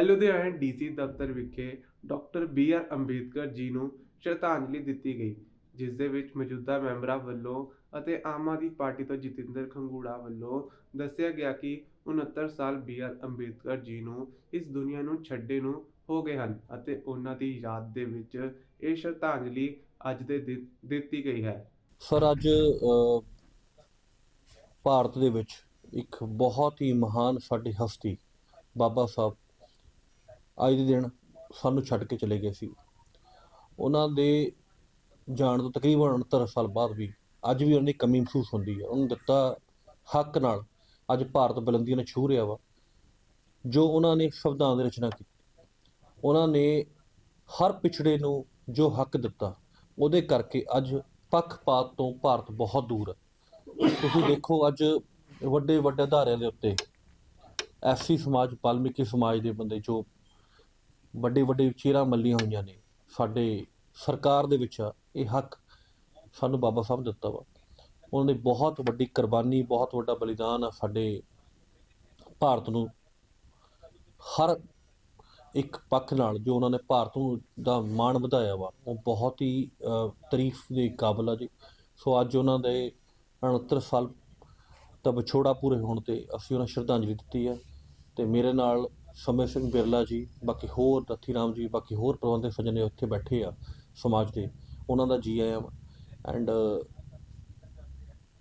ਅੱਜ ਲੁਧਿਆਣਾ ਡੀਸੀ ਦਫ਼ਤਰ ਵਿਖੇ doctor B R Ambedkar ji ਨੂੰ ਸ਼ਰਧਾਂਜਲੀ ਦਿੱਤੀ ਗਈ ਜਿਸ ਦੇ ਵਿੱਚ ਮੌਜੂਦਾ ਮੈਂਬਰਾਂ ਵੱਲੋਂ ਅਤੇ ਆਮ ਆਦਮੀ ਪਾਰਟੀ ਤੋਂ ਜਤਿੰਦਰ ਖੰਗੂੜਾ ਵੱਲੋਂ ਦੱਸਿਆ ਗਿਆ ਕਿ 69 ਸਾਲ ਬੀ ਆਰ ਅੰਬੇਦਕਰ ਜੀ ਨੂੰ ਇਸ ਦੁਨੀਆ ਨੂੰ ਛੱਡੇ ਨੂੰ ਹੋ ਗਏ ਹਨ ਅਤੇ ਉਹਨਾਂ ਦੀ ਯਾਦ ਦੇ ਵਿੱਚ ਇਹ ਸ਼ਰਧਾਂਜਲੀ ਅੱਜ ਦੇ ਦਿਨ ਦਿੱਤੀ ਗਈ ਹੈ। ਸਰ ਅੱਜ ਅ, ਭਾਰਤ ਦੇ ਵਿੱਚ ਇੱਕ ਬਹੁਤ ਹੀ ਮਹਾਨ ਸਾਡੀ ਹਸਤੀ ਬਾਬਾ ਸਾਹਿਬ ਅੱਜ ਦੇ ਦਿਨ ਸਾਨੂੰ ਛੱਡ ਕੇ ਚਲੇ ਗਏ ਸੀ। ਉਹਨਾਂ ਦੇ ਜਾਣ ਤੋਂ ਤਕਰੀਬਨ 69 ਸਾਲ ਬਾਅਦ ਵੀ ਅੱਜ ਵੀ ਉਹਨਾਂ ਦੀ ਕਮੀ ਮਹਿਸੂਸ ਹੁੰਦੀ ਹੈ। ਉਹਨੂੰ ਦਿੱਤਾ ਹੱਕ ਨਾਲ ਅੱਜ ਭਾਰਤ ਬੁਲੰਦੀਆਂ ਨੇ ਛੂ ਰਿਹਾ ਵਾ, ਜੋ ਉਹਨਾਂ ਨੇ ਸੰਵਿਧਾਨ ਦੀ ਰਚਨਾ ਕੀਤੀ। ਉਹਨਾਂ ਨੇ ਹਰ ਪਿਛੜੇ ਨੂੰ ਜੋ ਹੱਕ ਦਿੱਤਾ, ਉਹਦੇ ਕਰਕੇ ਅੱਜ ਪੱਖਪਾਤ ਤੋਂ ਭਾਰਤ ਬਹੁਤ ਦੂਰ ਹੈ। ਤੁਸੀਂ ਦੇਖੋ ਅੱਜ ਵੱਡੇ ਵੱਡੇ ਅਦਾਰਿਆਂ ਦੇ ਉੱਤੇ ਐਸੀ ਸਮਾਜ, ਵਾਲਮੀਕੀ ਸਮਾਜ ਦੇ ਬੰਦੇ ਜੋ ਵੱਡੇ ਵੱਡੇ ਚਿਹਰਾ ਮੱਲੀਆਂ ਹੋਈਆਂ ਨੇ। ਸਾਡੇ ਸਰਕਾਰ ਦੇ ਵਿੱਚ ਆ ਇਹ ਹੱਕ ਸਾਨੂੰ ਬਾਬਾ ਸਾਹਿਬ ਨੇ ਦਿੱਤਾ ਵਾ। ਉਹਨਾਂ ਨੇ ਬਹੁਤ ਵੱਡੀ ਕੁਰਬਾਨੀ, ਬਹੁਤ ਵੱਡਾ ਬਲੀਦਾਨ ਆ ਸਾਡੇ ਭਾਰਤ ਨੂੰ ਹਰ ਇੱਕ ਪੱਖ ਨਾਲ ਜੋ ਉਹਨਾਂ ਨੇ ਭਾਰਤ ਨੂੰ ਦਾ ਮਾਣ ਵਧਾਇਆ ਵਾ, ਉਹ ਬਹੁਤ ਹੀ ਤਾਰੀਫ ਦੇ ਕਾਬਲ ਆ ਜੀ। ਸੋ ਅੱਜ ਉਹਨਾਂ ਦੇ 69 ਸਾਲ ਦਾ ਵਿਛੋੜਾ ਪੂਰੇ ਹੋਣ ਤੇ ਅਸੀਂ ਉਹਨਾਂ ਸ਼ਰਧਾਂਜਲੀ ਦਿੱਤੀ ਆ ਤੇ ਮੇਰੇ ਨਾਲ ਸਮੇਂ ਸਿੰਘ ਬਿਰਲਾ ਜੀ ਬਾਕੀ ਹੋਰ ਰੱਥੀ ਰਾਮ ਜੀ ਬਾਕੀ ਹੋਰ ਪ੍ਰਬੰਧਕ ਸੱਜਣੇ ਉੱਥੇ ਬੈਠੇ ਆ ਸਮਾਜ ਦੇ ਉਹਨਾਂ ਦਾ ਜੀ ਆਇਆ ਐਂਡ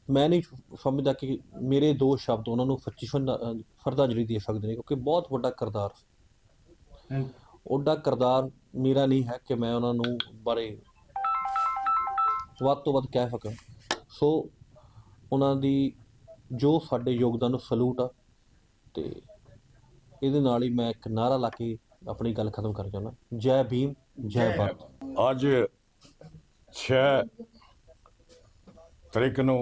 ਮੈਂ ਨਹੀਂ ਸਮਝਦਾ ਕਿ ਮੇਰੇ ਦੋ ਸ਼ਬਦ ਉਹਨਾਂ ਨੂੰ ਸੱਚੀ ਸ਼ਰਧਾ- ਅ, ਸ਼ਰਧਾਂਜਲੀ ਦੇ ਸਕਦੇ ਨੇ ਕਿਉਂਕਿ ਬਹੁਤ ਵੱਡਾ ਕਿਰਦਾਰ ਉਹਦਾ ਕਿਰਦਾਰ ਮੇਰਾ ਨਹੀਂ ਹੈ ਕਿ ਮੈਂ ਉਹਨਾਂ ਨੂੰ ਬਾਰੇ ਵੱਧ ਤੋਂ ਵੱਧ ਕਹਿ ਸਕਾਂ। ਸੋ ਉਹਨਾਂ ਦੀ ਜੋ ਸਾਡੇ ਯੋਗਦਾਨ ਨੂੰ ਸਲੂਟ ਆ ਤੇ ਇਹਦੇ ਨਾਲ ਹੀ ਮੈਂ ਇੱਕ ਨਾਰਾ ਲਾ ਕੇ ਆਪਣੀ ਗੱਲ ਖਤਮ ਕਰ ਚਾਹੁੰਦਾ ਜੈ ਭੀਮ ਜੈ ਭਾਰਤ। ਅੱਜ 6 ਤਰੀਕ ਨੂੰ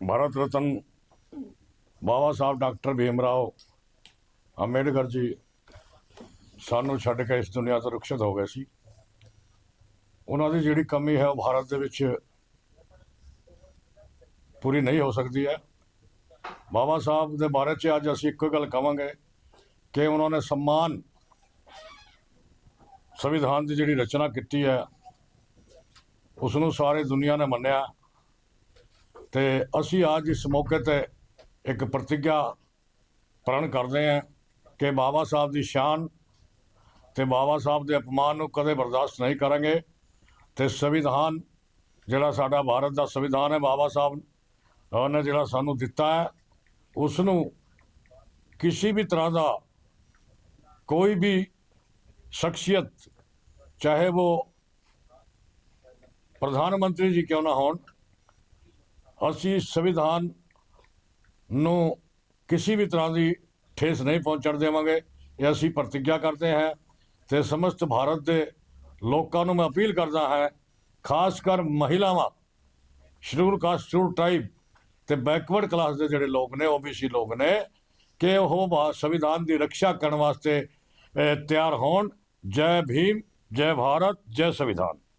ਭਾਰਤ ਰਤਨ ਬਾਬਾ ਸਾਹਿਬ ਡਾਕਟਰ ਭੀਮ ਰਾਓ ਅੰਬੇਡਕਰ ਜੀ ਸਾਨੂੰ ਛੱਡ ਕੇ ਇਸ ਦੁਨੀਆ ਤੋਂ ਰੁਖਸ਼ਤ ਹੋ ਗਏ ਸੀ। ਉਹਨਾਂ ਦੀ ਜਿਹੜੀ ਕਮੀ ਹੈ ਉਹ ਭਾਰਤ ਦੇ ਵਿੱਚ ਪੂਰੀ ਨਹੀਂ ਹੋ ਸਕਦੀ ਹੈ। ਬਾਬਾ ਸਾਹਿਬ ਦੇ ਬਾਰੇ 'ਚ ਅੱਜ ਅਸੀਂ ਇੱਕੋ ਗੱਲ ਕਵਾਂਗੇ ਕਿ ਉਹਨਾਂ ਨੇ ਸਨਮਾਨ ਸੰਵਿਧਾਨ ਦੀ ਜਿਹੜੀ ਰਚਨਾ ਕੀਤੀ ਹੈ ਉਸ ਨੂੰ ਸਾਰੀ ਦੁਨੀਆ ਨੇ ਮੰਨਿਆ ਤੇ ਅਸੀਂ ਅੱਜ ਇਸ ਮੌਕੇ ਤੇ ਇੱਕ ਪ੍ਰਤੀਗਿਆ ਪ੍ਰਣ ਕਰਦੇ ਹਾਂ ਕਿ ਬਾਬਾ ਸਾਹਿਬ ਦੀ ਸ਼ਾਨ ਤੇ ਬਾਬਾ ਸਾਹਿਬ ਦੇ ਅਪਮਾਨ ਨੂੰ ਕਦੇ ਬਰਦਾਸ਼ਤ ਨਹੀਂ ਕਰਾਂਗੇ ਤੇ ਸੰਵਿਧਾਨ, ਜਿਹੜਾ ਸਾਡਾ ਭਾਰਤ ਦਾ ਸੰਵਿਧਾਨ ਹੈ ਬਾਬਾ ਸਾਹਿਬ ਉਹਨੇ ਜਿਹੜਾ ਸਾਨੂੰ ਦਿੱਤਾ ਹੈ ਉਸ ਨੂੰ ਕਿਸੇ ਵੀ ਤਰ੍ਹਾਂ ਦਾ ਕੋਈ ਵੀ ਸ਼ਖਸੀਅਤ, ਚਾਹੇ ਉਹ ਪ੍ਰਧਾਨ ਮੰਤਰੀ ਜੀ ਕਿਉਂ ਨਾ ਹੋਣ, ਅਸੀਂ ਸੰਵਿਧਾਨ ਨੂੰ ਕਿਸੇ ਵੀ ਤਰ੍ਹਾਂ ਦੀ ਠੇਸ ਨਹੀਂ ਪਹੁੰਚਣ ਦੇਵਾਂਗੇ। ਇਹ ਅਸੀਂ ਪ੍ਰਤੀਗਿਆ ਕਰਦੇ ਹਾਂ ਤੇ ਸਮਸਤ ਭਾਰਤ ਦੇ ਲੋਕਾਂ ਨੂੰ ਮੈਂ ਅਪੀਲ ਕਰਦਾ ਹਾਂ, ਖਾਸ ਕਰ ਮਹਿਲਾਵਾਂ ਸ਼ਡਿਊਲ ਕਾਸਟ ਸ਼ਡਿਊਲ ਟ੍ਰਾਈਬ ਤੇ ਬੈਕਵਰਡ ਕਲਾਸ ਦੇ ਜਿਹੜੇ ਲੋਕ ਨੇ ਓਬੀਸੀ ਲੋਕ ਨੇ, ਕਿ ਉਹ ਸੰਵਿਧਾਨ ਦੀ ਰੱਖਿਆ ਕਰਨ ਵਾਸਤੇ ਤਿਆਰ ਹੋਣ। ਜੈ ਭੀਮ, ਜੈ ਭਾਰਤ, ਜੈ ਸੰਵਿਧਾਨ।